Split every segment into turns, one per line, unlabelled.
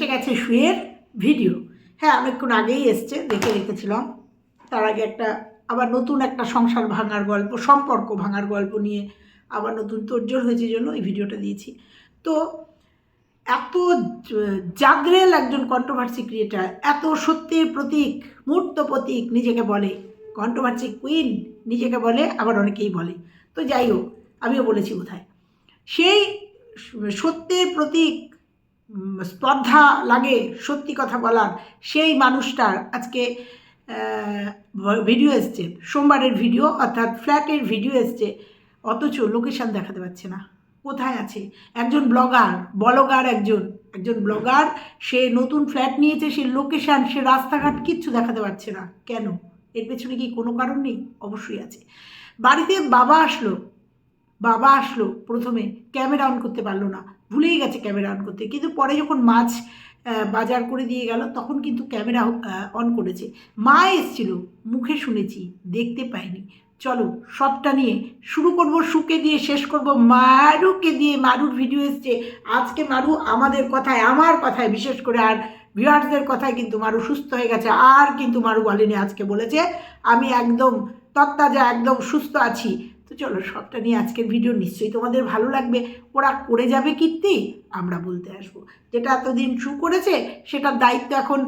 এসে গেছে শুয়ের ভিডিও হ্যাঁ অনেকক্ষণ আগেই এসছে, দেখে রেখেছিলাম। তার আগে একটা, আবার নতুন একটা সংসার ভাঙার গল্প, সম্পর্ক ভাঙার গল্প নিয়ে আবার নতুন তোরজোর হয়েছে জন্য এই ভিডিওটা দিয়েছি। তো এত জাগরেল একজন কন্ট্রোভার্সি ক্রিয়েটার এত সত্যের প্রতীক, মূর্ত প্রতীক নিজেকে বলে। কন্ট্রোভার্সি কুইন নিজেকে বলে, আবার অনেকেই বলে। তো যাই হোক, আমিও বলেছি কোথায় সেই সত্যের প্রতীক স্পর্ধা লাগে সত্যি কথা বলার। সেই মানুষটার আজকে ভিডিও এসছে। সোমবারের ভিডিও অর্থাৎ ফ্ল্যাটের ভিডিও এসছে। অথচ লোকেশান দেখাতে পারছে না। কোথায় আছে? একজন ব্লগার বলগার একজন একজন ব্লগার সে নতুন ফ্ল্যাট নিয়েছে, সে লোকেশান সে রাস্তাঘাট কিচ্ছু দেখাতে পারছে না। কেন? এর পেছনে কি কোনো কারণ নেই? অবশ্যই আছে। বাড়িতে বাবা আসলো। বাবা আসলো। প্রথমে ক্যামেরা অন করতে পারল না। ভুলেই গেছে ক্যামেরা অন করতে। কিন্তু পরে যখন মাছ বাজার করে দিয়ে গেল, তখন কিন্তু ক্যামেরা অন করেছে। মা এসছিল, মুখে শুনেছি, দেখতে পাইনি। চলো, সবটা নিয়ে শুরু করব, সুকে দিয়ে শেষ করব। মারুকে দিয়ে মারুর ভিডিও এসছে। আজকে মারু আমাদের কথায়, আমার কথায়, বিশেষ করে আর ভিউয়ার্সদের কথায় কিন্তু মারু সুস্থ হয়ে গেছে। আর কিন্তু মারু বলেনি আজকে বলেছে, আমি একদম তত্তাজা, একদম সুস্থ আছি। তো চলো সবটা নিয়ে আজকের ভিডিও নিশ্চয়ই তোমাদের ভালো লাগবে। ওরা করে যাবে কীর্তি, আমরা বলতে আসব। যেটা এতদিন শু করেছে, সেটার দায়িত্ব এখন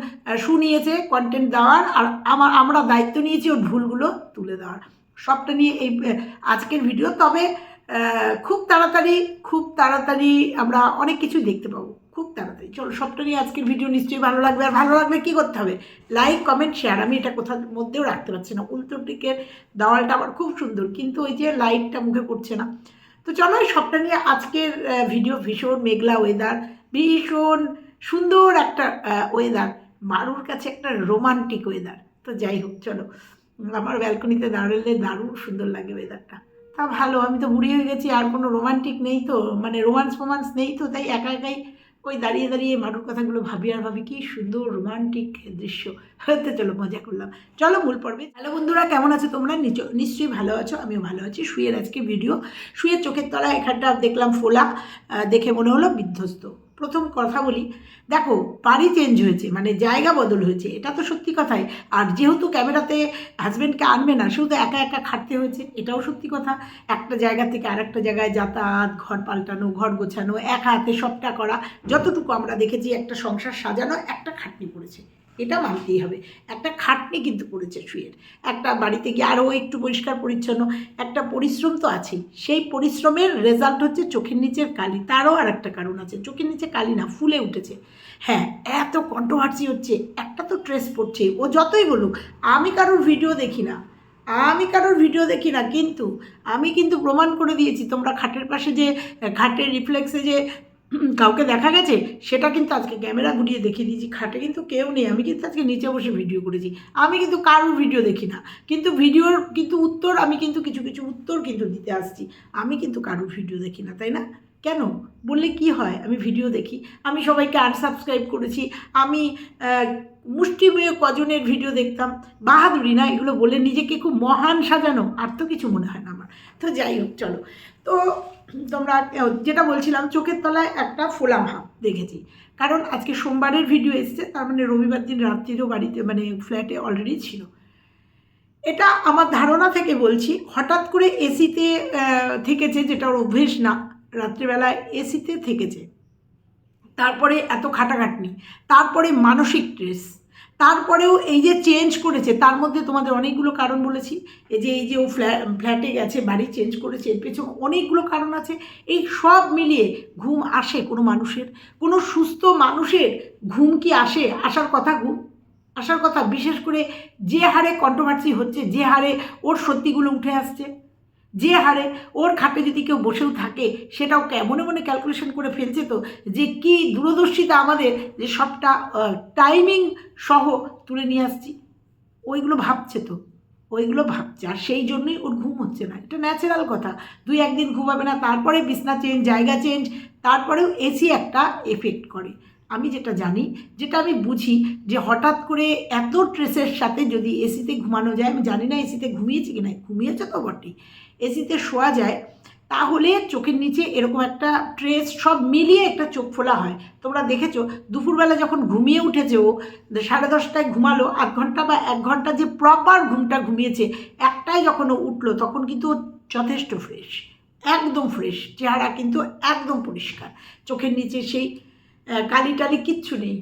শু নিয়েছে কন্টেন্ট দেওয়ার, আর আমার, আমরা দায়িত্ব নিয়েছি ওর ভুলগুলো তুলে দেওয়ার। সবটা নিয়ে এই আজকের ভিডিও তবে খুব তাড়াতাড়ি খুব তাড়াতাড়ি আমরা অনেক কিছু দেখতে পাবো। খুব তাড়াতাড়ি। চলো, সবটা নিয়ে আজকের ভিডিও নিশ্চয়ই ভালো লাগবে। আর ভালো লাগলে কী করতে হবে? লাইক কমেন্ট শেয়ার আমি এটা কোথার মধ্যেও রাখতে পারছি না। উল্টো দিকের দেওয়ালটা আমার খুব সুন্দর, কিন্তু ওই যে লাইটটা মুখে পড়ছে না। তো চলো, এই সবটা নিয়ে আজকের ভিডিও ভীষণ মেঘলা ওয়েদার ভীষণ সুন্দর একটা ওয়েদার মারুর কাছে একটা রোমান্টিক ওয়েদার তো যাই হোক, চলো। আমার ব্যালকনিতে দাঁড়ালে দারুণ সুন্দর লাগে ওয়েদারটা তা ভালো, আমি তো বুড়ি হয়ে গেছি, আর কোনো রোমান্টিক নেই তো মানে রোমান্স ফোমান্স নেই তো, তাই একা একাই ওই দাঁড়িয়ে দাঁড়িয়ে মারুর কথাগুলো ভাবি আর ভাবি, কি সুন্দর রোমান্টিক দৃশ্য। হতে চলো, মজা করলাম। চলো মূল পর্বে। হ্যালো বন্ধুরা, কেমন আছো তোমরা? নিশ্চয়ই ভালো আছো, আমিও ভালো আছি। শুয়ের আজকে ভিডিও শুয়ে চোখের তলায় এখানটা দেখলাম ফোলা দেখে মনে হলো বিধ্বস্ত। প্রথম কথা বলি, দেখো, বাড়ি চেঞ্জ হয়েছে মানে জায়গা বদল হয়েছে, এটা তো সত্যি কথাই। আর যেহেতু ক্যামেরাতে হাজব্যান্ডকে আনবে না শুধু একা একা খাটতে হয়েছে, এটাও সত্যি কথা। একটা জায়গা থেকে আর একটা জায়গায় যাতায়াত, ঘর পাল্টানো, ঘর গোছানো, একা হাতে সবটা করা, যতটুকু আমরা দেখেছি, একটা সংসার সাজানো, একটা খাটনি পড়েছে এটা মানতেই হবে। একটা খাটনি কিন্তু পড়েছে শুয়ের একটা বাড়িতে গিয়ে আরও একটু পরিষ্কার পরিচ্ছন্ন, একটা পরিশ্রম তো আছেই। সেই পরিশ্রমের রেজাল্ট হচ্ছে চোখের নিচের কালি। তারও আর একটা কারণ আছে। চোখের নিচে কালি না, ফুলে উঠেছে। হ্যাঁ এত কন্ট্রোভার্সি হচ্ছে। একটা তো ট্রেস পড়ছে ও যতই বলুক, আমি কারোর ভিডিও দেখি না। আমি কারোর ভিডিও দেখি না। কিন্তু আমি কিন্তু প্রমাণ করে দিয়েছি, তোমরা খাটের পাশে যে, খাটের রিফ্লেক্সে যে কাউকে দেখা গেছে? সেটা কিন্তু আজকে ক্যামেরা ঘুরিয়ে দেখিয়ে দিয়েছি, খাটে কিন্তু কেউ নেই। আমি কিন্তু আজকে নিচে বসে ভিডিও করেছি। আমি কিন্তু কারোর ভিডিও দেখি না। কিন্তু ভিডিওর কিন্তু উত্তর আমি কিন্তু কিছু কিছু উত্তর কিন্তু দিতে আসছি। আমি কিন্তু কারোর ভিডিও দেখি না, তাই না? কেন? বললে কি হয়? আমি ভিডিও দেখি। আমি সবাইকে আনসাবস্ক্রাইব করেছি। আমি মুষ্টিমেয় কজনের ভিডিও দেখতাম। বাহাদুরি না? এগুলো বলে নিজেকে খুব মহান সাজানো। আর তো কিছু মনে হয় না আমার। তো যাই হোক, চলো। তো তোমরা যেটা বলছিলাম, চোখের তলায় একটা ফোলা ভাব দেখেছি। কারণ আজকে সোমবারের ভিডিও এসছে, তার মানে রবিবার দিন রাত্রিরও বাড়িতে মানে ফ্ল্যাটে অলরেডি ছিল। এটা আমার ধারণা থেকে বলছি, হঠাৎ করে এসিতে থেকেছে যেটা ওর অভ্যেস না, রাত্রিবেলায় এসিতে থেকেছে। তারপরে এত খাটাখাটনি, তারপরে মানসিক স্ট্রেস তারপরেও এই যে চেঞ্জ করেছে, তার মধ্যে তোমাদের অনেকগুলো কারণ বলেছি। এই যে এই যে ও ফ্ল্যা ফ্ল্যাটে গেছে, বাড়ি চেঞ্জ করেছে, এর পেছনে অনেকগুলো কারণ আছে। এই সব মিলিয়ে ঘুম আসে কোনো মানুষের। কোনো সুস্থ মানুষের ঘুম কি আসে? আসার কথা ঘুম, আসার কথা। বিশেষ করে যে হারে কন্ট্রোভার্সি হচ্ছে, যে হারে ওর সত্যিগুলো উঠে আসছে। যে হারে ওর খাটে যদি কেউ বসেও থাকে, সেটাও মনে মনে ক্যালকুলেশন করে ফেলছে তো যে কি দূরদর্শিতা আমাদের যে সবটা টাইমিং সহ তুলে নিয়ে আসছি। ওইগুলো ভাবছে তো, ওইগুলো ভাবছে। আর সেই জন্যই ওর ঘুম হচ্ছে না। এটা ন্যাচারাল কথা। দুই একদিন ঘুমাবে না, তারপরে বিছনা চেঞ্জ জায়গা চেঞ্জ তারপরেও এসি একটা এফেক্ট করে। আমি যেটা জানি, যেটা আমি বুঝি যে হঠাৎ করে এত ট্রেসের সাথে যদি এসিতে ঘুমানো যায়, আমি জানি না এসিতে ঘুমিয়েছি কি না ঘুমিয়েছে তো বটেই এসিতে শোয়া যায়, তাহলে চোখের নিচে এরকম একটা ট্রেস সব মিলিয়ে একটা চোখ ফোলা হয়। তোমরা দেখেছ, দুপুরবেলা যখন ঘুমিয়ে উঠেছে ও, সাড়ে দশটায় ঘুমালো, আধ ঘণ্টা বা এক ঘণ্টা যে প্রপার ঘুমটা ঘুমিয়েছে, একটাই যখন ও উঠল, তখন কিন্তু যথেষ্ট ফ্রেশ একদম ফ্রেশ চেহারা কিন্তু একদম পরিষ্কার। চোখের নিচে সেই কালি টালি কিচ্ছু নেই।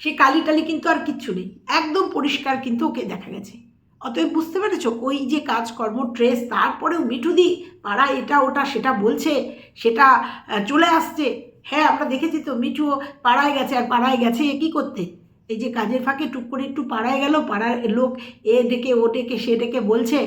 সেই কালি টালি কিন্তু আর কিচ্ছু নেই। একদম পরিষ্কার কিন্তু ওকে দেখা গেছে। অতএব বুঝতে পেরেছ, ওই যে কাজকর্ম ট্রেস তারপরেও মিঠুদি, পাড়া এটা ওটা, সেটা বলছে, সেটা চলে আসছে। হ্যাঁ আমরা দেখেছি তো, মিঠু পাড়ায় গেছে আর পাড়ায় গেছে এ কী করতে? এই যে কাজের ফাঁকে টুক করে একটু পাড়ায় গেল, পাড়ার লোক এ ডেকে ও ডেকে সে ডেকে বলছে,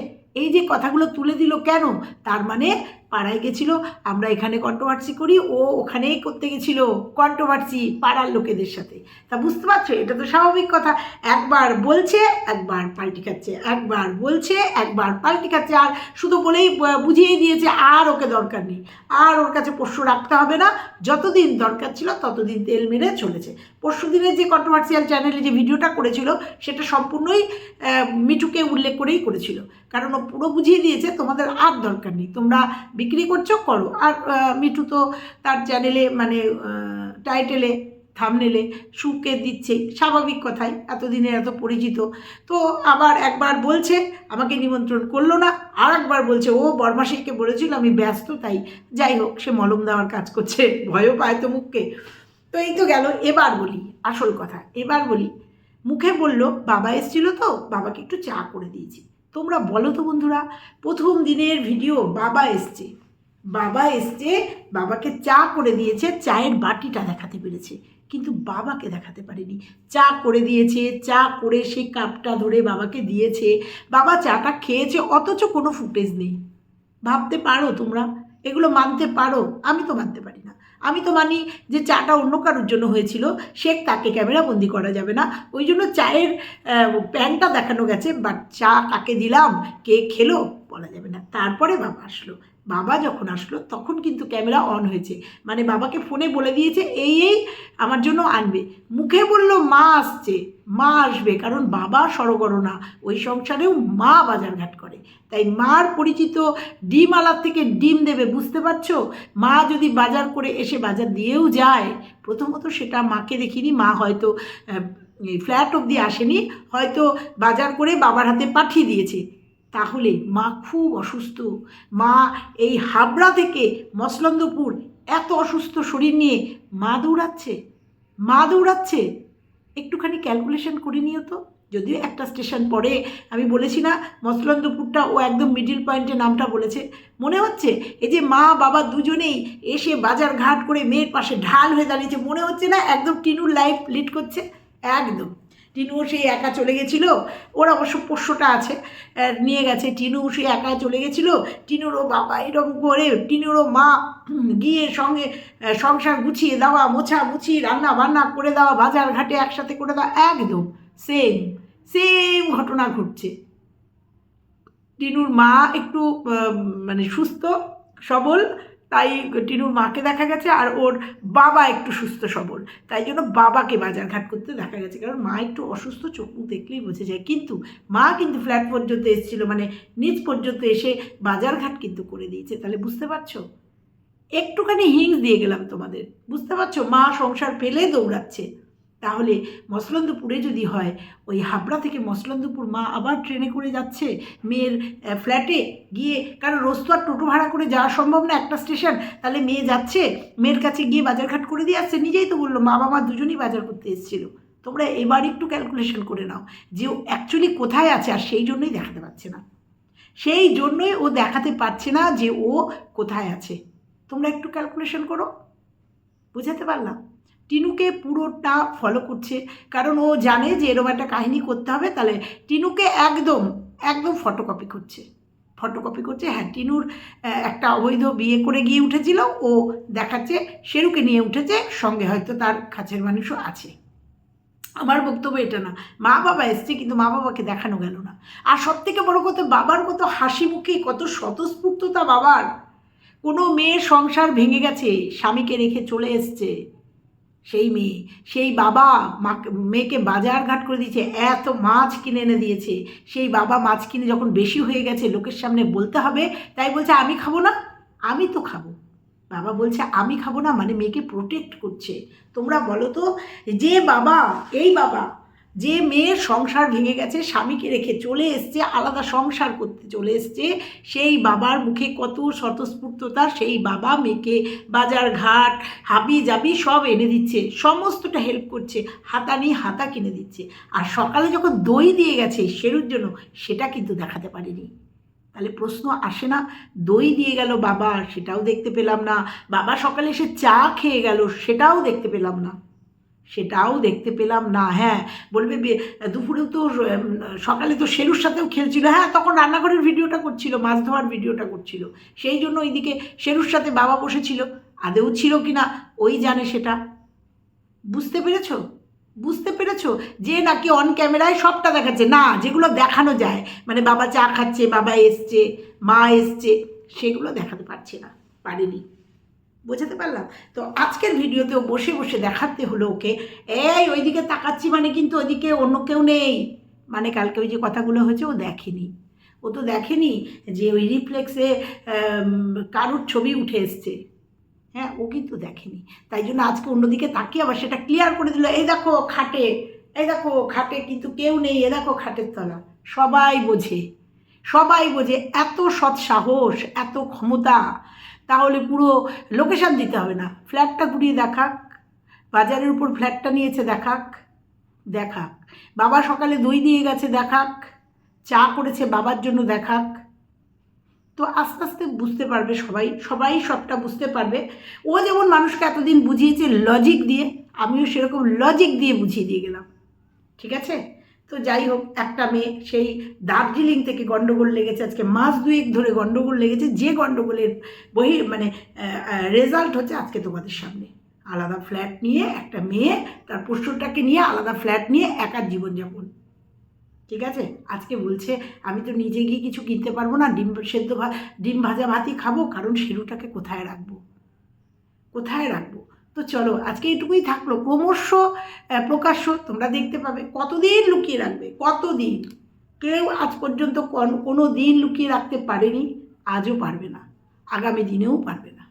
এই যে কথাগুলো তুলে দিল কেন? তার মানে পাড়ায় গেছিল, আমরা এখানে কন্ট্রোভার্সি করি, ও ওখানেই করতে গেছিল কন্ট্রোভার্সি পাড়ার লোকেদের সাথে। তা বুঝতে পারছ? এটা তো স্বাভাবিক কথা। একবার বলছে, একবার পাল্টি খাচ্ছে। একবার বলছে, একবার পাল্টি খাচ্ছে। আর শুধু বলেই বুঝিয়ে দিয়েছে, আর ওকে দরকার নেই। আর ওর কাছে পোষ্য রাখতে হবে না। যতদিন দরকার ছিল, ততদিন তেল মেরে চলেছে। পরশু দিনের যে কন্ট্রোভার্সিয়াল চ্যানেলে যে ভিডিওটা করেছিল, সেটা সম্পূর্ণই মিঠুকে উল্লেখ করেই করেছিল। কারণ ও পুরো বুঝিয়ে দিয়েছে, তোমাদের আর দরকার নেই। তোমরা বিক্রি করছ, করো। আর মিঠু তো তার চ্যানেলে মানে টাইটেলে থামনেলে সুকে দিচ্ছে। স্বাভাবিক কথাই, এতদিনে এত পরিচিত। তো আবার একবার বলছে, আমাকে নিমন্ত্রণ করল না। আর একবার বলছে, ও বর্মাসীকে বলেছিল, আমি ব্যস্ত তাই। যাই হোক, সে মলম দেওয়ার কাজ করছে, ভয়ও পায় তো মুখকে। তো এই তো গেল, এবার বলি, আসল কথা, এবার বলি। মুখে বলল, বাবা এসেছিল তো, বাবাকে একটু চা করে দিয়েছি। তোমরা বলো তো বন্ধুরা, প্রথম দিনের ভিডিও বাবা এসছে। বাবা এসছে, বাবাকে চা করে দিয়েছে, চায়ের বাটিটা দেখাতে পেরেছে। কিন্তু বাবাকে দেখাতে পারেনি। চা করে দিয়েছে, চা করে সেই কাপটা ধরে বাবাকে দিয়েছে। বাবা চাটা খেয়েছে, অথচ কোনো ফুটেজ নেই। ভাবতে পারো তোমরা? এগুলো মানতে পারো? আমি তো মানতে পারি না। আমি তো মানি যে চাটা অন্য কারোর জন্য হয়েছিল, সে তাকে ক্যামেরা বন্দি করা যাবে না। ওই জন্য চায়ের প্যানটা দেখানো গেছে বাট চা কাকে দিলাম, কে খেলো, বলা যাবে না। তারপরে বাবা আসলো। বাবা যখন আসলো, তখন কিন্তু ক্যামেরা অন হয়েছে। মানে বাবাকে ফোনে বলে দিয়েছে, এই এই, আমার জন্য আনবে। মুখে বলল, মা আসছে, মা আসবে। কারণ বাবা সরগর না ওই সংসারেও মা বাজারঘাট করে। তাই মার পরিচিত ডিম আলার থেকে ডিম দেবে, বুঝতে পারছ? মা যদি বাজার করে এসে বাজার দিয়েও যায়, প্রথমত সেটা মাকে দেখিনি, মা হয়তো ফ্ল্যাট অবধি আসেনি, হয়তো বাজার করে বাবার হাতে পাঠিয়ে দিয়েছে। তাহলে মা খুব অসুস্থ। মা এই হাবড়া থেকে মসলন্দপুর এত অসুস্থ শরীর নিয়ে মা দৌড়াচ্ছে। মা দৌড়াচ্ছে। একটুখানি ক্যালকুলেশন করে নিও তো। যদিও একটা স্টেশন পরে আমি বলেছি না, মসলন্দপুরটা ও একদম মিডিল পয়েন্টে নামটা বলেছে। মনে হচ্ছে এই যে মা বাবা দুজনেই এসে বাজার ঘাট করে মেয়ের পাশে ঢাল হয়ে দাঁড়িয়েছে। মনে হচ্ছে না একদম টিনুর লাইফ লিড করছে? একদম। টিনু সেই একা চলে গেছিল, ওর অবশ্য পোষ্যটা আছে নিয়ে গেছে। টিনু সেই একা চলে গেছিল, টিনুরও বাবা এরকম করে, টিনুরও মা গিয়ে সঙ্গে সংসার গুছিয়ে দেওয়া, মোছা মুছি, রান্না বান্না করে দেওয়া, বাজার ঘাটে একসাথে করে দেওয়া, একদম সেম সেম ঘটনা ঘটছে। টিনুর মা একটু মানে সুস্থ, সবল তাই টিনুর মাকে দেখা গেছে আর ওর বাবা একটু সুস্থ সবল। তাই জন্য বাবাকে বাজারঘাট করতে দেখা গেছে। কারণ মা একটু অসুস্থ মুখ দেখলেই বোঝা যায়। কিন্তু মা কিন্তু ফ্ল্যাট পর্যন্ত এসেছিল মানে নিচ পর্যন্ত এসে বাজার ঘাট কিন্তু করে দিয়েছে। তাহলে বুঝতে পারছ? একটুখানি হিংস দিয়ে গেলাম তোমাদের। বুঝতে পারছ? মা সংসার পেলে দৌড়াচ্ছে। তাহলে মসলন্দপুরে যদি হয়, ওই হাবড়া থেকে মসলন্দপুর মা আবার ট্রেনে করে যাচ্ছে মেয়ের ফ্ল্যাটে গিয়ে, কারণ রোজ আর টোটো ভাড়া করে যাওয়া সম্ভব না একটা স্টেশন, তাহলে মেয়ে যাচ্ছে, মেয়ের কাছে গিয়ে বাজারঘাট করে দিয়ে আসছে, নিজেই তো বলল মা বাবা দুজনেই বাজার করতে এসেছিল। তোমরা এবার একটু ক্যালকুলেশন করে নাও যে ও অ্যাকচুয়ালি কোথায় আছে আর সেই জন্যই দেখাতে পারছে না। সেই জন্যই ও দেখাতে পারছে না যে ও কোথায় আছে। তোমরা একটু ক্যালকুলেশন করো। বুঝাতে পারলাম? টিনুকে পুরোটা ফলো করছে। কারণ ও জানে যে এরকম একটা কাহিনী করতে হবে, তাহলে টিনুকে একদম একদম ফটোকপি করছে। ফটোকপি করছে হ্যাঁ টিনুর একটা অবৈধ বিয়ে করে গিয়ে উঠেছিল, ও দেখাচ্ছে, শেরুকে নিয়ে উঠেছে, সঙ্গে হয়তো তার কাছের মানুষও আছে। আমার বক্তব্য এটা না, মা বাবা এসছে, কিন্তু মা বাবাকে দেখানো গেল না। আর সব থেকে বড় কথা, বাবার কত হাসি মুখে, কত স্বতঃস্ফূর্ততা বাবার। কোনো মেয়ের সংসার ভেঙে গেছে, স্বামীকে রেখে চলে এসছে। সেই মেয়ে, সেই বাবা মাকে, মেয়েকে বাজার ঘাট করে দিয়েছে, এত মাছ কিনে এনে দিয়েছে। সেই বাবা মাছ কিনে যখন বেশি হয়ে গেছে, লোকের সামনে বলতে হবে, তাই বলছে, আমি খাব না, আমি তো খাব। বাবা বলছে, আমি খাব না মানে মেয়েকে প্রোটেক্ট করছে। তোমরা বলো তো, যে বাবা, এই বাবা যে মেয়ের সংসার ভেঙে গেছে, স্বামীকে রেখে চলে এসছে, আলাদা সংসার করতে চলে এসছে, সেই বাবার মুখে কত স্বতঃস্ফূর্ততা, সেই বাবা মেয়েকে বাজার ঘাট, হাবি জাবি সব এনে দিচ্ছে, সমস্তটা হেল্প করছে, হাতা নিয়ে হাতা কিনে দিচ্ছে। আর সকালে যখন দই দিয়ে গেছে সেরুর জন্য, সেটা কিন্তু দেখাতে পারেনি। তাহলে প্রশ্ন আসে না, দই দিয়ে গেল বাবা, সেটাও দেখতে পেলাম না, বাবা সকালে এসে চা খেয়ে গেল, সেটাও দেখতে পেলাম না। সেটাও দেখতে পেলাম না হ্যাঁ। বলবে দুপুরেও তো সকালে তো শেরুর সাথেও খেলছিল। হ্যাঁ তখন রান্নাঘরের ভিডিওটা করছিল, মাছ ধোয়ার ভিডিওটা করছিল। সেই জন্য ওইদিকে শেরুর সাথে বাবা বসেছিল। আদেও ছিল কি না ওই জানে সেটা। বুঝতে পেরেছ? বুঝতে পেরেছ? যে নাকি অন ক্যামেরায় সবটা দেখাচ্ছে। না, যেগুলো দেখানো যায় মানে বাবা চা খাচ্ছে, বাবা এসছে, মা এসছে, সেগুলো দেখাতে পারছে না, পারেনি। বোঝাতে পারলাম? তো আজকের ভিডিওতেও বসে বসে দেখাতে হলো ওকে, এই, ওইদিকে তাকাচ্ছি মানে কিন্তু ওইদিকে অন্য কেউ নেই। মানে কালকে ওই যে কথাগুলো হয়েছে, ও দেখেনি। ও তো দেখেনি যে ওই রিফ্লেক্সে কারুর ছবি উঠে এসছে। হ্যাঁ ও কিন্তু দেখেনি। তাই জন্য আজকে অন্যদিকে তাকিয়ে আবার সেটা ক্লিয়ার করে দিল, এই দেখো খাটে, এই দেখো খাটে কিন্তু কেউ নেই এ দেখো খাটের তলা। সবাই বোঝে সবাই বোঝে, এত সৎ সাহস এত ক্ষমতা। তাহলে পুরো লোকেশান দিতে হবে না। ফ্ল্যাটটা ঘুরিয়ে দেখাক। বাজারের উপর ফ্ল্যাটটা নিয়েছে, দেখাক। দেখাক। বাবা সকালে দই দিয়ে গেছে, দেখাক। চা করেছে বাবার জন্য, দেখাক। তো আস্তে আস্তে বুঝতে পারবে সবাই সবাই সবটা বুঝতে পারবে। ও যেমন মানুষকে এতদিন বুঝিয়েছে লজিক দিয়ে, আমিও সেরকম লজিক দিয়ে বুঝিয়ে দিয়ে গেলাম। ঠিক আছে? তো যাই হোক, একটা মেয়ে, সেই দার্জিলিং থেকে গন্ডগোল লেগেছে, আজকে মাস দুয়েক ধরে গন্ডগোল লেগেছে, যে গন্ডগোলের বহি মানে রেজাল্ট হচ্ছে আজকে তোমাদের সামনে। আলাদা ফ্ল্যাট নিয়ে একটা মেয়ে, তার পোষ্যটাকে নিয়ে আলাদা ফ্ল্যাট নিয়ে একার জীবনযাপন। ঠিক আছে? আজকে বলছে, আমি তো নিজে গিয়ে কিছু কিনতে পারব না, ডিম সেদ্ধ ভাত ডিম ভাজা ভাতই খাব, কারণ শিরুটাকে কোথায় রাখব? কোথায় রাখব? তো চলো, আজকে এটুকুই থাকল। ক্রমশ প্রকাশ্য তোমরা দেখতে পাবে। কতদিন লুকিয়ে রাখবে? কতদিন? কেউ আজ পর্যন্ত কোন- দিন লুকিয়ে রাখতে পারেনি, আজও পারবে না। আগামী দিনেও পারবে না।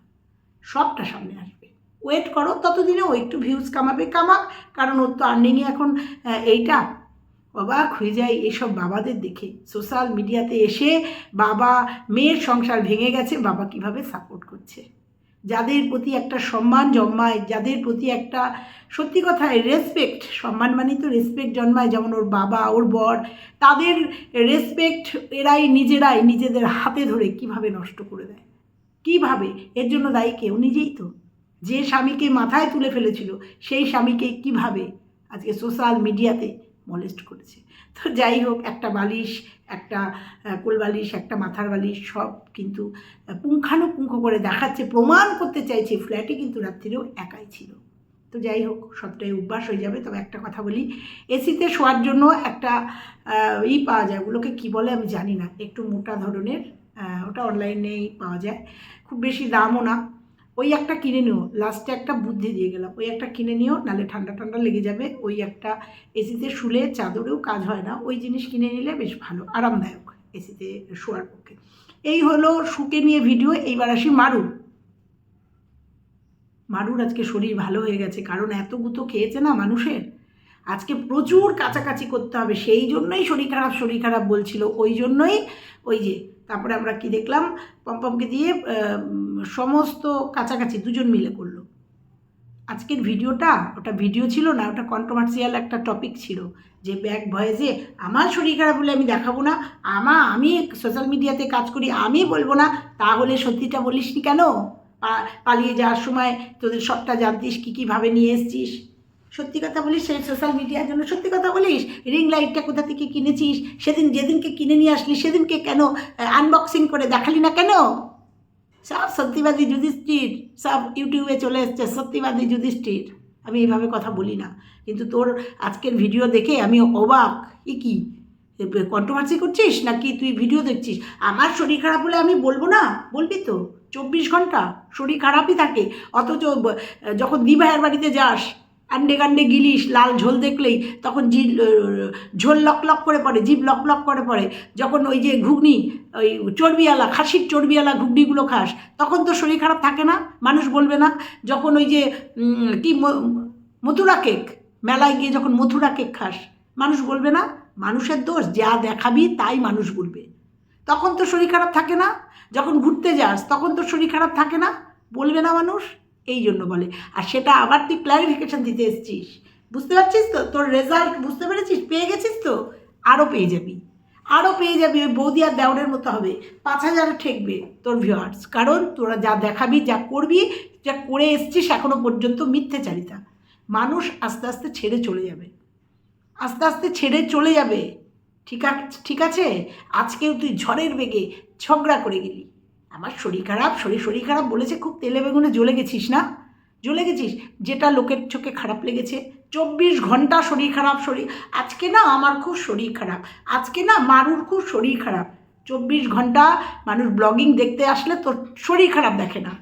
সবটা সামনে আসবে। ওয়েট করো ততদিনে ও একটু ভিউজ কামাবে, কামাক। কারণ ওর তো আর্নিংয়ে এখন এইটা। অবাক হয়ে যায় এসব বাবাদের দেখে। সোশ্যাল মিডিয়াতে এসে বাবা, মেয়ের সংসার ভেঙে গেছে, বাবা কীভাবে সাপোর্ট করছে? যাদের প্রতি একটা সম্মান জন্মায়, যাদের প্রতি একটা, সত্যি কথায় রেসপেক্ট সম্মান মানে তো রেসপেক্ট জন্মায়, যেমন ওর বাবা, ওর বর, তাদের রেসপেক্ট এরাই নিজেরাই নিজেদের হাতে ধরে কীভাবে নষ্ট করে দেয়? কীভাবে? এর জন্য দায়ী কেউ? নিজেই তো। যে স্বামীকে মাথায় তুলে ফেলেছিল, সেই স্বামীকে কীভাবে আজকে সোশ্যাল মিডিয়াতে মলেস্ট করেছে। তো যাই হোক, একটা বালিশ, একটা কোল বালিশ, একটা মাথার বালিশ, সব কিন্তু পুঙ্খানুপুঙ্খ করে দেখাচ্ছে, প্রমাণ করতে চাইছে। ফ্ল্যাটে কিন্তু রাত্রিরেও একাই ছিল। তো যাই হোক, সবটাই অভ্যাস হয়ে যাবে। তবে একটা কথা বলি, এসিতে শোয়ার জন্য একটা ই পাওয়া যায়। ওগুলোকে কি বলে আমি জানি না। একটু মোটা ধরনের ওটা অনলাইনেই পাওয়া যায়। খুব বেশি দামও না। ওই একটা কিনে নিও। লাস্টে একটা বুদ্ধি দিয়ে গেলাম। ওই একটা কিনে নিও নালে ঠান্ডা ঠান্ডা লেগে যাবে। ওই একটা এসিতে শুলে চাদরেও কাজ হয় না। ওই জিনিস কিনে নিলে বেশ ভালো, আরামদায়ক এসিতে শোয়ার পক্ষে। এই হলো শুকে নিয়ে ভিডিও এইবার আসি মারু মারুর আজকে শরীর ভালো হয়ে গেছে, কারণ এত গুতো খেয়েছে না মানুষের? আজকে প্রচুর কাছাকাছি করতে হবে। সেই জন্যই শরীর খারাপ শরীর খারাপ বলছিল। ওই জন্যই ওই যে তারপরে আমরা কি দেখলাম? পম্পমকে দিয়ে সমস্ত কাছাকাছি দুজন মিলে করল। আজকের ভিডিওটা ওটা ভিডিও ছিল না, ওটা কন্ট্রোভার্সিয়াল একটা টপিক ছিল। যে ব্যাক ভয়েসে আমার শরীর খারাপ বলে আমি দেখাবো না, আমা, আমি সোশ্যাল মিডিয়াতে কাজ করি, আমি বলব না, তাহলে সত্যিটা বলিসনি কেন? পালিয়ে যাওয়ার সময় তোদের সবটা জানতিস, কী কীভাবে নিয়ে এসছিস? সত্যি কথা বলিস, সেই সোশ্যাল মিডিয়ার জন্য সত্যি কথা বলিস? রিং লাইটটা কোথা থেকে কিনেছিস? সেদিন যেদিনকে কিনে নিয়ে আসলি, সেদিনকে কেন আনবক্সিং করে দেখালি না কেন? সব সত্যিবাদী যুধিষ্ঠির, সব ইউটিউবে চলে এসছে সত্যিবাদী যুধিষ্ঠির। আমি এইভাবে কথা বলি না। কিন্তু তোর আজকের ভিডিও দেখে আমি অবাক। ই কি? কন্ট্রোভার্সি করছিস নাকি তুই ভিডিও দেখছিস? আমার শরীর খারাপ হলে আমি বলব না? বলবি তো। চব্বিশ ঘণ্টা শরীর খারাপই থাকে। অথচ যখন দিভাইয়ের বাড়িতে যাস আন্ডে গান্ডে গিলিস, লাল ঝোল দেখলেই। তখন জি ঝোল লক লক করে পড়ে, জিভ লক লক করে পড়ে। যখন ওই যে ঘুগনি, ওই চর্বিওয়ালা, খাসির চর্বিওয়ালা ঘুগনিগুলো খাস, তখন তো শরীর খারাপ থাকে না, মানুষ বলবে না। যখন ওই যে কি মথুরা কেক, মেলায় গিয়ে যখন মথুরা কেক খাস, মানুষ বলবে না, মানুষের দোষ, যা দেখাবি তাই মানুষ বলবে। তখন তো শরীর খারাপ থাকে না, যখন ঘুরতে যাস, তখন তো শরীর খারাপ থাকে না, বলবে না মানুষ। এই জন্য বলে। আর সেটা আবার তুই ক্লারিফিকেশন দিতে এসছিস। বুঝতে পারছিস তো? তোর রেজাল্ট বুঝতে পেরেছিস? পেয়ে গেছিস তো? আরও পেয়ে যাবি। আরও পেয়ে যাবি, ওই বৌদি আর দেওরের মতো হবে। পাঁচ হাজার ঠেকবে তোর ভিউয়ার্স কারণ তোরা যা দেখাবি, যা করবি, যা করে এসছিস এখনও পর্যন্ত মিথ্যেচারিতা মানুষ আস্তে আস্তে ছেড়ে চলে যাবে। আস্তে আস্তে ছেড়ে চলে যাবে। ঠিক আছে ঠিক আছে? আজকেও তুই ঝড়ের বেগে ঝগড়া করে গেলি। আমার শরীর খারাপ, শরীর শরীর খারাপ বলেছে, খুব তেলে বেগুনে জ্বলে গেছিস না? জ্বলে গেছিস? যেটা লোকের চোখে খারাপ লেগেছে। চব্বিশ ঘণ্টা শরীর খারাপ, শরীর, আজকে না আমার খুব শরীর খারাপ। আজকে না মারুর খুব শরীর খারাপ। চব্বিশ ঘণ্টা মানুষ ব্লগিং দেখতে আসলে তোর শরীর খারাপ দেখে না।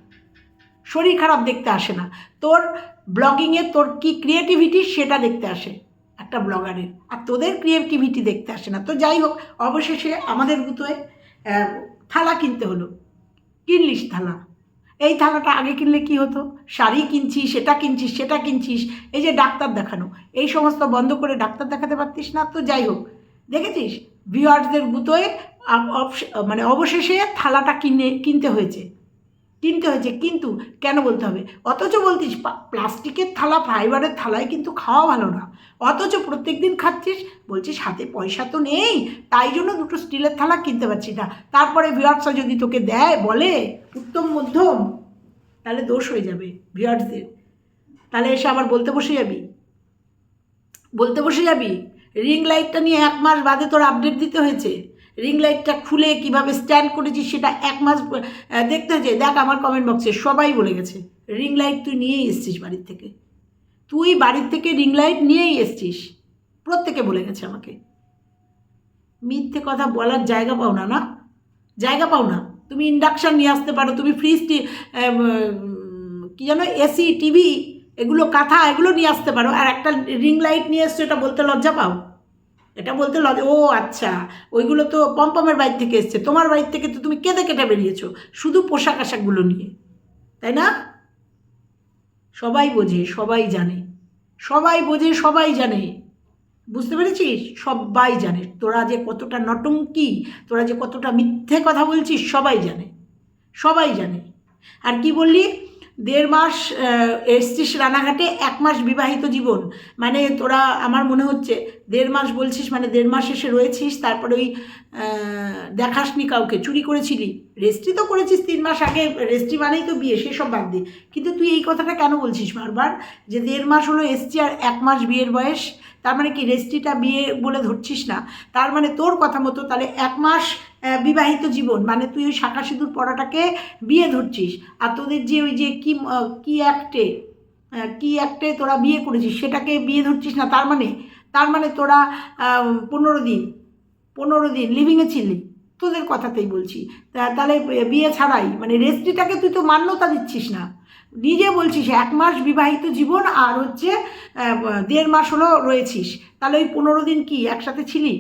শরীর খারাপ দেখতে আসে না। তোর ব্লগিংয়ে তোর কি ক্রিয়েটিভিটি সেটা দেখতে আসে একটা ব্লগারের। আর তোদের ক্রিয়েটিভিটি দেখতে আসে না। তো যাই হোক, অবশেষে আমাদের গুতোয় থালা কিনতে হলো। কিনলিস থালা। এই থালাটা আগে কিনলে কি হতো? শাড়ি কিনছিস, সেটা কিনছিস সেটা কিনছিস, এই যে ডাক্তার দেখানো। এই সমস্ত বন্ধ করে ডাক্তার দেখাতে পারতিস না, তো যাই হোক। দেখেছিস? ভিওয়ার্সদের গুতোয় মানে অবশেষে থালাটা কিনে, কিনতে হয়েছে। কিনতে হয়েছে কিন্তু কেন বলতে হবে? অথচ বলতিস প্লাস্টিকের থালা, ফাইবারের থালায় কিন্তু খাওয়া ভালো না। অথচ প্রত্যেক দিন খাচ্ছিস? বলছিস হাতে পয়সা তো নেই, তাই জন্য দুটো স্টিলের থালা কিনতে পারছি না। তারপরে ভিওয়ার্সরা যদি তোকে দেয়, বলে, উত্তম মধ্যম, তাহলে দোষ হয়ে যাবে ভিওয়ার্সদের তাহলে এসে আবার বলতে বসে যাবি। বলতে বসে যাবি? রিং লাইটটা নিয়ে এক মাস বাদে তোর আপডেট দিতে হয়েছে। রিং লাইটটা খুলে কীভাবে স্ট্যান্ড করেছিস সেটা এক মাস দেখতে হয়েছে দেখ আমার কমেন্ট বক্সে সবাই বলে গেছে রিং লাইট তুই নিয়েই এসছিস বাড়ির থেকে। তুই বাড়ির থেকে রিং লাইট নিয়েই এসছিস, প্রত্যেকে বলে গেছে আমাকে। মিথ্যে কথা বলার জায়গা পাও না না? জায়গা পাও না? তুমি ইন্ডাকশান নিয়ে আসতে পারো, তুমি ফ্রিজ কী যেন এসি টিভি এগুলো, কাঁথা, এগুলো নিয়ে আসতে পারো। আর একটা রিং লাইট নিয়ে এসছো, এটা বলতে লজ্জা পাও? এটা বলতে লজ্জা ও আচ্ছা ওইগুলো তো পম্পমের বাড়ি থেকে এসছে। তোমার বাড়ির থেকে তো তুমি কেঁদে কেটে বেরিয়েছো, শুধু পোশাক আশাকগুলো নিয়ে। তাই না? সবাই বোঝে, সবাই জানে। সবাই বোঝে, সবাই জানে। বুঝতে পেরেছিস? সবাই জানে। তোরা যে কতটা নটঙ্কি, তোরা যে কতটা মিথ্যে কথা বলছিস, সবাই জানে। সবাই জানে। আর কি বললি? দেড় মাস এসছিস রানাঘাটে, এক মাস বিবাহিত জীবন। মানে তোরা, আমার মনে হচ্ছে, দেড় মাস বলছিস মানে দেড় মাস এসে রয়েছিস, তারপরে ওই দেখাসনি কাউকে, চুরি করেছিলি। রেস্ট্রি তো করেছিস তিন মাস আগে রেস্ট্রি মানেই তো বিয়ে, সেসব বাদ দে। কিন্তু তুই এই কথাটা কেন বলছিস বারবার? যে দেড় মাস হলো এসছি আর এক মাস বিয়ের বয়স, তার মানে কি রেস্ট্রিটা বিয়ে বলে ধরছিস না? তার মানে তোর কথা মতো তাহলে এক মাস বিবাহিত জীবন। মানে তুই ওই শাখা সিঁদুর পড়াটাকে বিয়ে ধরছিস। আর তোদের যে ওই যে কি কি অ্যাক্টে কি অ্যাক্টে তোরা বিয়ে করেছিস, সেটাকে বিয়ে ধরছিস না, তার মানে? তার মানে তোরা পনেরো দিন পনেরো দিন লিভিংয়ে ছিলি। তোদের কথাতেই বলছি। তাহলে বিয়ে ছাড়াই মানে রেস্ট্রিটাকে তুই তো মান্যতা দিচ্ছিস না। নিজে বলছিস, এক মাস বিবাহিত জীবন আর হচ্ছে দেড় মাস হলো রয়েছিস। তাহলে ওই পনেরো দিন কি একসাথে ছিলি?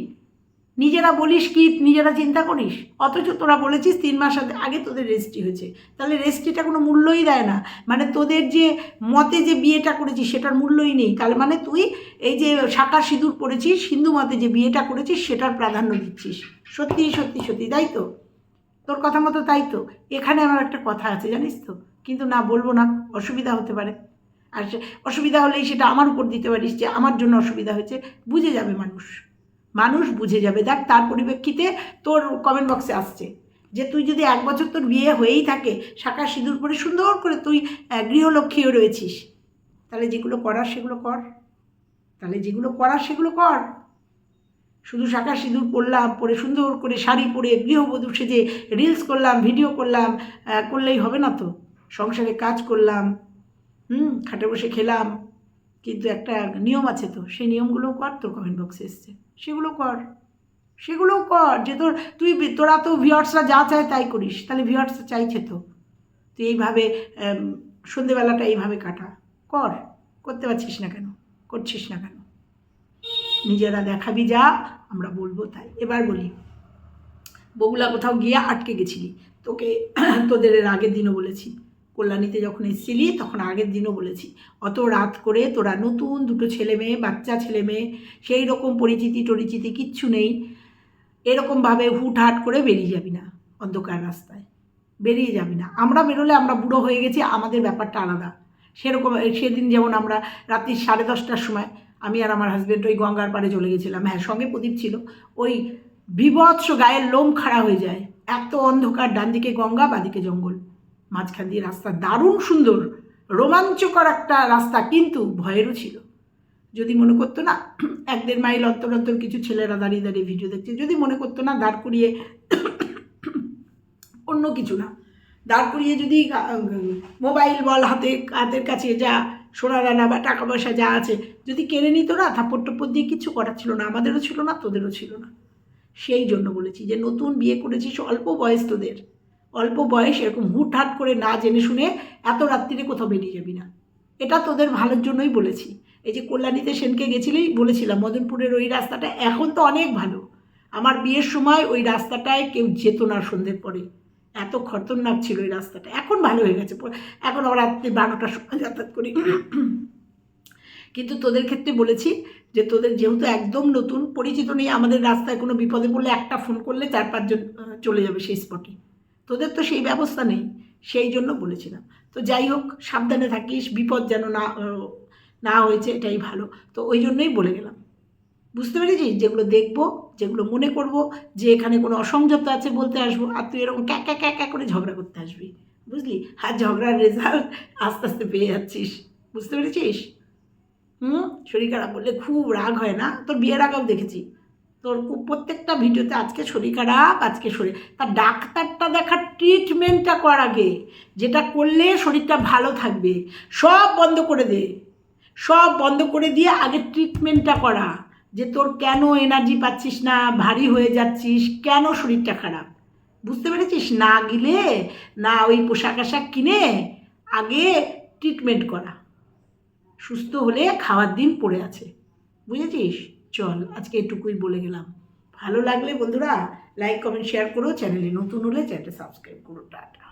নিজেরা বলিস কি, নিজেরা চিন্তা করিস? অথচ তোরা বলেছিস তিন মাস আগে- তোদের রেজিস্ট্রি হয়েছে। তাহলে রেজিস্ট্রিটা কোনো মূল্যই দেয় না। মানে তোদের যে মতে যে বিয়েটা করেছিস, সেটার মূল্যই নেই। তাহলে মানে তুই এই যে শাখা সিঁদুর পড়েছিস হিন্দু মতে যে বিয়েটা করেছিস, সেটার প্রাধান্য দিচ্ছিস। সত্যি সত্যি সত্যি, তাই তো? তোর কথা মতো তাই তো। এখানে আমার একটা কথা আছে, জানিস তো? কিন্তু না বলব না, অসুবিধা হতে পারে। আর অসুবিধা হলেই সেটা আমার উপর দিতে পারিস যে আমার জন্য অসুবিধা হয়েছে। বুঝে যাবে মানুষ। মানুষ বুঝে যাবে। দেখ, তার পরিপ্রেক্ষিতে তোর কমেন্ট বক্সে আসছে যে, তুই যদি এক বছর তোর বিয়ে হয়েই থাকে শাখা সিঁদুর পরে সুন্দর করে তুই গৃহলক্ষ্মীও রয়েছিস। তাহলে যেগুলো করার সেগুলো কর। তাহলে যেগুলো করার সেগুলো কর। শুধু শাখা সিঁদুর পরলাম, পরে সুন্দর করে শাড়ি পরে গৃহবধূ সেজে রিলস করলাম ভিডিও করলাম করলেই হবে না তো? সংসারে কাজ করলাম, হুম, খাটে বসে খেলাম। কিন্তু একটা নিয়ম আছে তো, সেই নিয়মগুলোও কর, তোর কমেন্ট বক্সে এসছে। সেগুলো কর। সেগুলোও কর যে তোর, তুই তোরা তো ভিওয়ার্সরা যা চায় তাই করিস। তাহলে ভিওয়ার্সরা চাইছে তো। তুই এইভাবে সন্ধেবেলাটা এইভাবে কাটা। কর। করতে পারছিস না কেন? করছিস না কেন? নিজেরা দেখাবি যা, আমরা বলব তাই। এবার বলি বগুলা কোথাও গিয়ে আটকে গেছিলি। তোকে, তোদের আগের দিনও বলেছি। কল্যাণীতে যখন এসেছিলি, তখন আগের দিনও বলেছি, অত রাত করে তোরা নতুন দুটো ছেলে মেয়ে, বাচ্চা ছেলে মেয়ে, সেই রকম পরিচিতি টরিচিতি কিচ্ছু নেই। এরকমভাবে হুটহাট করে বেরিয়ে যাবি না অন্ধকার রাস্তায়। বেরিয়ে যাবি না। আমরা বেরোলে আমরা বুড়ো হয়ে গেছি, আমাদের ব্যাপারটা আলাদা। সেরকম, সেদিন যেমন আমরা রাত্রি সাড়ে দশটার সময় আমি আর আমার হাজব্যান্ড ওই গঙ্গার পাড়ে চলে গেছিলাম। হ্যাঁ সঙ্গে প্রদীপ ছিল। ওই বিভৎস গায়ের লোম খাড়া হয়ে যায়। এত অন্ধকার ডান দিকে গঙ্গা, বাদিকে জঙ্গল। মাঝখান দিয়ে রাস্তা, দারুণ সুন্দর, রোমাঞ্চকর একটা রাস্তা কিন্তু ভয়েরও ছিল। যদি মনে করতো না, এক দেড় মাইল অন্তর অন্তর কিছু ছেলেরা দাঁড়িয়ে দাঁড়িয়ে ভিডিও দেখছে, যদি মনে করতো না দাঁড় করিয়ে অন্য কিছু না, দাঁড় করিয়ে যদি মোবাইল বল হাতে, হাতের কাছে যা সোনা দানা বা টাকা পয়সা যা আছে, যদি কেড়ে নিত না, থাপ্পড় টপ্পড় দিয়ে কিছু করার ছিল না, আমাদেরও ছিল না, তোদেরও ছিল না। সেই জন্য বলেছি যে, নতুন বিয়ে করেছিস অল্প বয়স তোদের অল্প বয়স এরকম হুটহাট করে না জেনে শুনে এত রাত্রিরে কোথাও বেরিয়ে যাবি না। এটা তোদের ভালোর জন্যই বলেছি। এই যে কল্যাণীতে সেনকে গেছিলেই বলেছিলাম, মদনপুরের ওই রাস্তাটা এখন তো অনেক ভালো। আমার বিয়ের সময় ওই রাস্তাটায় কেউ যেত না সন্ধ্যের পরে। এত খতরনাক ছিল ওই রাস্তাটা। এখন ভালো হয়ে গেছে। এখন আবার রাত্রি বারোটার সময় যাতায়াত করি। কিন্তু তোদের ক্ষেত্রে বলেছি যে তোদের যেহেতু একদম নতুন, পরিচিত নেই আমাদের রাস্তায় কোনো বিপদে পড়লে একটা ফোন করলে চার পাঁচজন চলে যাবে সেই স্পটে তোদের তো সেই ব্যবস্থা নেই, সেই জন্য বলেছিলাম। তো যাই হোক, সাবধানে থাকিস, বিপদ যেন না না হয়েছে, এটাই ভালো। তো ওই জন্যই বলে গেলাম। বুঝতে পেরেছিস? যেগুলো দেখব, যেগুলো মনে করব, যে এখানে কোনো অসংযত আছে বলতে আসব, আর তুই এরকম ক্যা ক্যা ক্যা ক্যা করে ঝগড়া করতে আসবি। বুঝলি? আর ঝগড়ার রেজাল্ট আস্তে আস্তে পেয়ে যাচ্ছিস। বুঝতে পেরেছিস? হুম? শরীর খারাপ বললে খুব রাগ হয় না? তোর বিয়ের আগেও দেখেছি। তোর প্রত্যেকটা ভিডিওতে আজকে শরীর খারাপ, আজকে শরীর তা ডাক্তারটা দেখার ট্রিটমেন্টটা কর আগে। যেটা করলে শরীরটা ভালো থাকবে। সব বন্ধ করে দে। সব বন্ধ করে দিয়ে আগে ট্রিটমেন্টটা করা। যে তোর কেন এনার্জি পাচ্ছিস না, ভারী হয়ে যাচ্ছিস, কেন শরীরটা খারাপ? বুঝতে পেরেছিস? না গিলে, না ওই পোশাক আশাক কিনে আগে ট্রিটমেন্ট করা। সুস্থ হলে খাওয়ার দিন পড়ে আছে। বুঝেছিস? চল, আজকে এটুকুই বলে গেলাম। ভালো লাগলে বন্ধুরা লাইক কমেন্ট শেয়ার করো। চ্যানেলে নতুন হলে চ্যানেলটা সাবস্ক্রাইব করো। টাটা।